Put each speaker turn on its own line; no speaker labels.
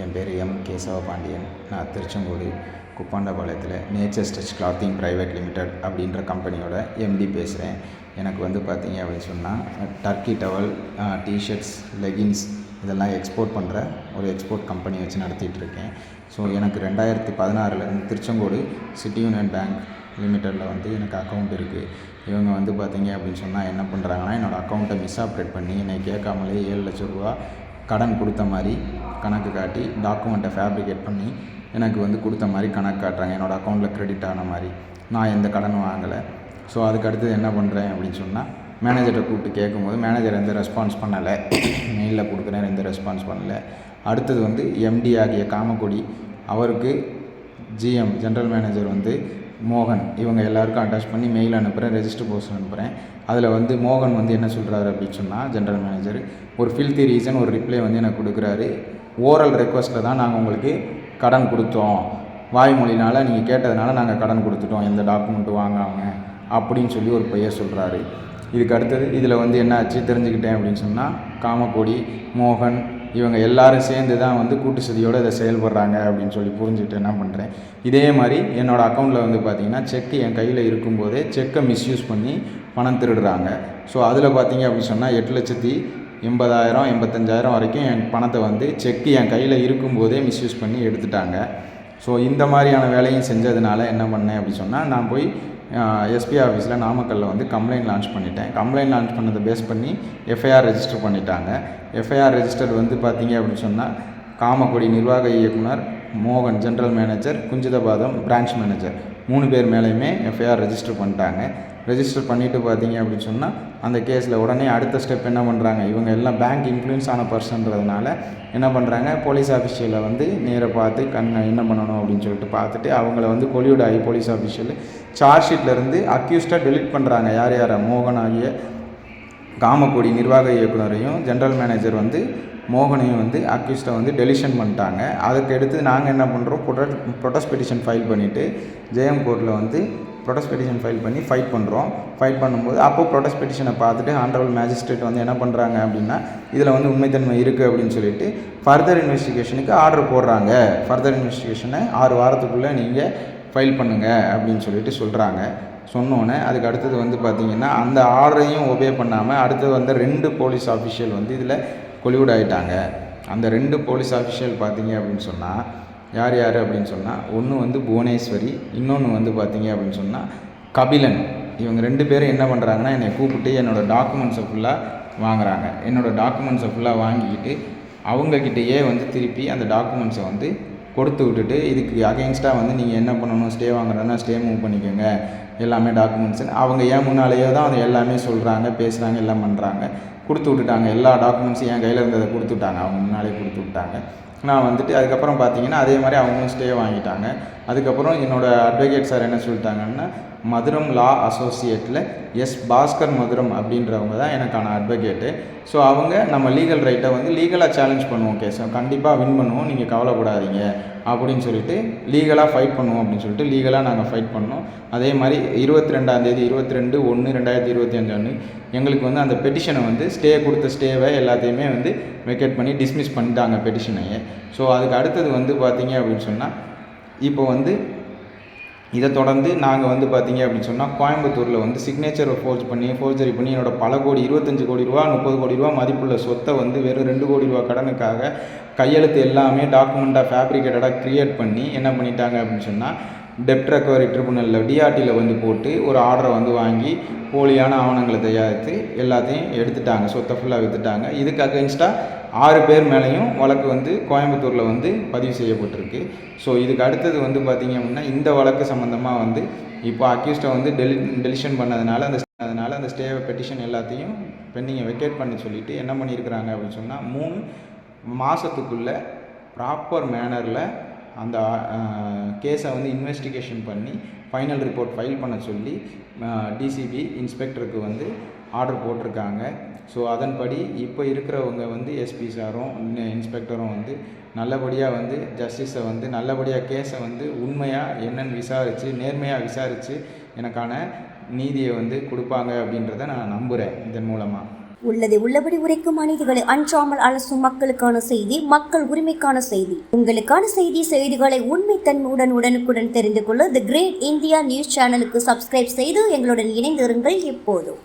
என் பேர் எம். கேசவ பாண்டியன் நான் Tiruchengode குப்பாண்டபாளையத்தில் nature stitch clothing private limited அப்படின்ற கம்பெனியோட எம்டி பேசுகிறேன் எனக்கு வந்து பார்த்தீங்க அப்படின்னு சொன்னால் டர்க்கி டவல் டிஷர்ட்ஸ் லெகின்ஸ் இதெல்லாம் எக்ஸ்போர்ட் பண்ணுற ஒரு எக்ஸ்போர்ட் கம்பெனி வச்சு நடத்திட்டுருக்கேன் ஸோ எனக்கு ரெண்டாயிரத்தி பதினாறுலேருந்து திருச்செங்கோடு சிட்டி யூனியன் பேங்க் லிமிட்டடில் வந்து எனக்கு அக்கௌண்ட் இருக்குது இவங்க வந்து பார்த்தீங்க அப்படின்னு சொன்னால் என்ன பண்ணுறாங்கன்னா என்னோடய அக்கௌண்ட்டை மிஸ் ஆப்ரேட் பண்ணி என்னை கேட்காமலே ஏழு லட்ச ரூபா கடன் கொடுத்த மாதிரி கணக்கு காட்டி டாக்குமெண்ட்டை ஃபேப்ரிகேட் பண்ணி எனக்கு வந்து கொடுத்த மாதிரி கணக்கு காட்டுறாங்க. என்னோடய அக்கௌண்ட்டில் கிரெடிட் ஆன மாதிரி. நான் எந்த கடனும் வாங்கலை. ஸோ அதுக்கு அடுத்தது என்ன பண்ணுறேன் அப்படின்னு சொன்னால் மேனேஜர்கிட்ட கூப்பிட்டு கேட்கும்போது மேனேஜர் எந்த ரெஸ்பான்ஸ் பண்ணலை. மெயிலில் கொடுக்குறேன் எந்த ரெஸ்பான்ஸ் பண்ணலை. அடுத்தது வந்து எம்டி ஆகிய காமக்கொடி அவருக்கு ஜிஎம் ஜென்ரல் மேனேஜர் வந்து மோகன் இவங்க எல்லாருக்கும் அட்டாச் பண்ணி மெயில் அனுப்புகிறேன் ரெஜிஸ்டர் போஸ்ட் அனுப்புகிறேன் அதில் வந்து மோகன் வந்து என்ன சொல்கிறாரு அப்படின்னு சொன்னால் ஜென்ரல் மேனேஜர் ஒரு ஃபில்த்தி ரீசன் ஒரு ரிப்ளை வந்து எனக்கு கொடுக்குறாரு. ஓரல் ரெக்வஸ்ட்டில் தான் நாங்கள் உங்களுக்கு கடன் கொடுத்தோம். வாய்மொழினால் நீங்கள் கேட்டதுனால நாங்கள் கடன் கொடுத்துட்டோம். எந்த டாக்குமெண்ட்டும் வாங்காமல் அப்படின்னு சொல்லி ஒரு பையன் சொல்கிறாரு இதுக்கு அடுத்தது இதில் வந்து என்ன ஆச்சு? தெரிஞ்சுக்கிட்டேன் அப்படின்னு சொன்னால் காமக்கோடி மோகன் இவங்க எல்லாரும் சேர்ந்து தான் வந்து கூட்டு சதியோடு இதை செயல்படுறாங்க அப்படின்னு சொல்லி புரிஞ்சுட்டு என்ன பண்ணுறேன் இதே மாதிரி என்னோடய அக்கௌண்ட்டில் வந்து பார்த்திங்கன்னா செக்கு என் கையில் இருக்கும்போதே செக்கை மிஸ்யூஸ் பண்ணி பணம் திருடுறாங்க. ஸோ அதில் பார்த்தீங்க அப்படின்னு சொன்னால் எட்டு லட்சத்தி எண்பதாயிரம் எண்பத்தஞ்சாயிரம் வரைக்கும் என் பணத்தை வந்து செக்கு என் கையில் இருக்கும்போதே மிஸ்யூஸ் பண்ணி எடுத்துட்டாங்க. ஸோ இந்த மாதிரியான வேலையும் செஞ்சதுனால என்ன பண்ணேன் அப்படின்னு சொன்னால் நான் போய் எஸ்பி ஆஃபீஸில் நாமக்கல்லில் வந்து கம்ப்ளைண்ட் லான்ச் பண்ணிட்டேன். கம்ப்ளைண்ட் லான்ச் பண்ணதை பேஸ் பண்ணி எஃப்ஐஆர் ரெஜிஸ்டர் பண்ணிட்டாங்க. எஃப்ஐஆர் ரெஜிஸ்டர் வந்து பார்த்தீங்க அப்படின்னு சொன்னால் காமக்குடி நிர்வாக இயக்குனர் மோகன் general manager Kunjithapatham branch manager மூணு பேர் மேலேயுமே எஃப்ஐஆர் ரெஜிஸ்டர் பண்ணிட்டாங்க. ரெஜிஸ்டர் பண்ணிவிட்டு பார்த்தீங்க அப்படின்னு சொன்னால் அந்த கேஸில் உடனே அடுத்த ஸ்டெப் என்ன பண்ணுறாங்க இவங்க எல்லாம் பேங்க் இன்ஃப்ளூயன்ஸ் ஆன பர்சன்றதுனால என்ன பண்ணுறாங்க போலீஸ் ஆஃபீஷியலை வந்து நேராக பார்த்து கண் என்ன பண்ணணும் அப்படின்னு சொல்லிட்டு பார்த்துட்டு அவங்கள வந்து கொலியூட் ஆகி போலீஸ் ஆஃபீஷியல் சார்ஜ் ஷீட்லேருந்து அக்யூஸ்டாக டெலிட் பண்ணுறாங்க யார் யாரை? மோகன் ஆகிய காமக்கொடி நிர்வாக இயக்குனரையும் ஜென்ரல் மேனேஜர் வந்து மோகனையும் வந்து அக்யூஸ்டை வந்து டெலிஷன் பண்ணிட்டாங்க. அதுக்கு அடுத்து நாங்கள் என்ன பண்ணுறோம் ப்ரொடக்ட் ப்ரொடஸ்ட் பெட்டிஷன் ஃபைல் பண்ணிவிட்டு ஜேஎம் கோர்ட்டில் வந்து ப்ரொடெஸ்ட் பெட்டிஷன் ஃபைல் பண்ணி ஃபைட் பண்ணுறோம் ஃபைட் பண்ணும்போது அப்போது ப்ரொடெஸ்ட் பெட்டிஷனை பார்த்துட்டு ஆண்டரபிள் மேஜிஸ்ட்ரேட் வந்து என்ன பண்ணுறாங்க அப்படின்னா இதில் வந்து உண்மைத்தன்மை இருக்குது அப்படின்னு சொல்லிட்டு ஃபர்தர் இன்வெஸ்டிகேஷனுக்கு ஆர்டர் போடுறாங்க. ஃபர்தர் இன்வெஸ்டிகேஷனை ஆறு வாரத்துக்குள்ளே நீங்கள் ஃபைல் பண்ணுங்கள் அப்படின்னு சொல்லிட்டு சொல்கிறாங்க சொன்னோன்னே அதுக்கு அடுத்தது வந்து பார்த்திங்கன்னா அந்த ஆர்டரையும் ஒபே பண்ணாமல் அடுத்தது வந்து ரெண்டு போலீஸ் ஆஃபீஷியல் வந்து இதில் கொலிவுட் ஆகிட்டாங்க அந்த ரெண்டு போலீஸ் ஆஃபீஷியல் பார்த்தீங்க அப்படின்னு சொன்னால் யார் யார் அப்படின்னு சொன்னால் ஒன்று வந்து புவனேஸ்வரி இன்னொன்று வந்து பார்த்தீங்க அப்படின்னு சொன்னால் கபிலன். இவங்க ரெண்டு பேரும் என்ன பண்ணுறாங்கன்னா என்னை கூப்பிட்டு என்னோடய டாக்குமெண்ட்ஸை ஃபுல்லாக வாங்குறாங்க. என்னோடய டாக்குமெண்ட்ஸை ஃபுல்லாக வாங்கிக்கிட்டு அவங்கக்கிட்டேயே வந்து திருப்பி அந்த டாக்குமெண்ட்ஸை வந்து கொடுத்து விட்டுட்டு இதுக்கு அகெயின்ஸ்டாக வந்து நீங்கள் என்ன பண்ணணும்? ஸ்டே வாங்குறதுனா ஸ்டே மூவ் பண்ணிக்கோங்க. எல்லாமே டாக்குமெண்ட்ஸ் அவங்க ஏன் முன்னாலேயோ தான் அது எல்லாமே சொல்கிறாங்க பேசுகிறாங்க எல்லாம் பண்ணுறாங்க கொடுத்து விட்டுட்டாங்க. எல்லா டாக்குமெண்ட்ஸும் என் கையில் இருந்ததை கொடுத்து விட்டாங்க. அவங்க முன்னாலே கொடுத்து விட்டாங்க. நான் வந்துட்டு அதுக்கப்புறம் பார்த்தீங்கன்னா அதே மாதிரி அவங்களும் ஸ்டே வாங்கிட்டாங்க. அதுக்கப்புறம் என்னோடய அட்வொகேட் சார் என்ன சொல்லிட்டாங்கன்னா மதுரம் லா அசோசியேட்டில் எஸ் பாஸ்கர் மதுரம் அப்படின்றவங்க தான் எனக்கான அட்வொகேட்டு ஸோ அவங்க நம்ம லீகல் ரைட்டை வந்து லீகலாக சேலஞ்ச் பண்ணுவோம் கேஸை கண்டிப்பாக வின் பண்ணுவோம் நீங்கள் கவலைப்படாதீங்க அப்படின்னு சொல்லிட்டு லீகலாக ஃபைட் பண்ணுவோம் அப்படின்னு சொல்லிட்டு லீகலாக நாங்கள் ஃபைட் பண்ணோம். அதே மாதிரி இருபத்தி ரெண்டாந்தேதி இருபத்தி ரெண்டு ஒன்று ரெண்டாயிரத்தி இருபத்தி அஞ்சாண்டு எங்களுக்கு வந்து அந்த பெட்டிஷனை வந்து ஸ்டே கொடுத்த ஸ்டேவை எல்லாத்தையுமே வந்து வெக்கேட் பண்ணி டிஸ்மிஸ் பண்ணிட்டாங்க பெட்டிஷனையே ஸோ அதுக்கு அடுத்தது வந்து பார்த்தீங்க அப்படின்னு சொன்னால் இப்போ வந்து இதை தொடர்ந்து நாங்கள் வந்து பார்த்தீங்க அப்படின்னு சொன்னால் கோயம்புத்தூரில் வந்து சிக்னேச்சரை ஃபோர்ஜ் பண்ணி ஃபோர்ஜரி பண்ணி என்னோடய பல கோடி இருபத்தஞ்சு கோடி ரூபா முப்பது கோடி ரூபா மதிப்புள்ள சொத்தை வந்து வெறும் ரெண்டு கோடி ரூபா கடனுக்காக கையெழுத்து எல்லாமே டாக்குமெண்ட்டாக ஃபேப்ரிகேட்டடாக க்ரியேட் பண்ணி என்ன பண்ணிட்டாங்க அப்படின்னு சொன்னால் டெப்ட் ரெக்கவரி ட்ரிபுனலில் டிஆர்டியில் வந்து போட்டு ஒரு ஆர்டரை வந்து வாங்கி போலியான ஆவணங்களை தயாரித்து எல்லாத்தையும் எடுத்துட்டாங்க. சொத்தை ஃபுல்லாக விற்றுட்டாங்க இதுக்கு அகென்ஸ்டாக ஆறு பேர் மேலேயும் வழக்கு வந்து கோயம்புத்தூரில் வந்து பதிவு செய்யப்பட்டிருக்கு. ஸோ இதுக்கு அடுத்தது வந்து பார்த்திங்க அப்படின்னா இந்த வழக்கு சம்மந்தமாக வந்து இப்போ அக்யூஸ்டை வந்து டெலி டெலிஷன் பண்ணதுனால அந்த அதனால் அந்த ஸ்டே பெட்டிஷன் எல்லாத்தையும் பெண்டிங்கை வெக்கேட் பண்ணி சொல்லிவிட்டு என்ன பண்ணியிருக்கிறாங்க அப்படின்னு சொன்னால் மூணு மாதத்துக்குள்ளே ப்ராப்பர் மேனரில் அந்த கேஸை வந்து இன்வெஸ்டிகேஷன் பண்ணி ஃபைனல் ரிப்போர்ட் ஃபைல் பண்ண சொல்லி டிசிபி இன்ஸ்பெக்டருக்கு வந்து ஆர்டர் போட்டிருக்காங்க. ஸோ அதன்படி இப்போ இருக்கிறவங்க வந்து எஸ்பி சாரும் இன்ஸ்பெக்டரும் வந்து நல்லபடியாக வந்து ஜஸ்டிஸை வந்து நல்லபடியாக கேஸை வந்து உண்மையாக என்னென்னு விசாரித்து நேர்மையாக விசாரித்து எனக்கான நீதியை வந்து கொடுப்பாங்க அப்படின்றத நான் நம்புகிறேன் இதன் மூலமாக
உள்ளதை உள்ளபடி உரைக்கும் அநீதிகளை அஞ்சாமல் அலசும் மக்களுக்கான செய்தி மக்கள் உரிமைக்கான செய்தி. உங்களுக்கான செய்தி செய்திகளை உண்மை தன்மையுடன் உடனுக்குடன் தெரிந்து கொள்ள தி கிரேட் இந்தியா நியூஸ் சேனலுக்கு சப்ஸ்கிரைப் செய்து எங்களுடன் இணைந்திருங்கள் எப்போதும்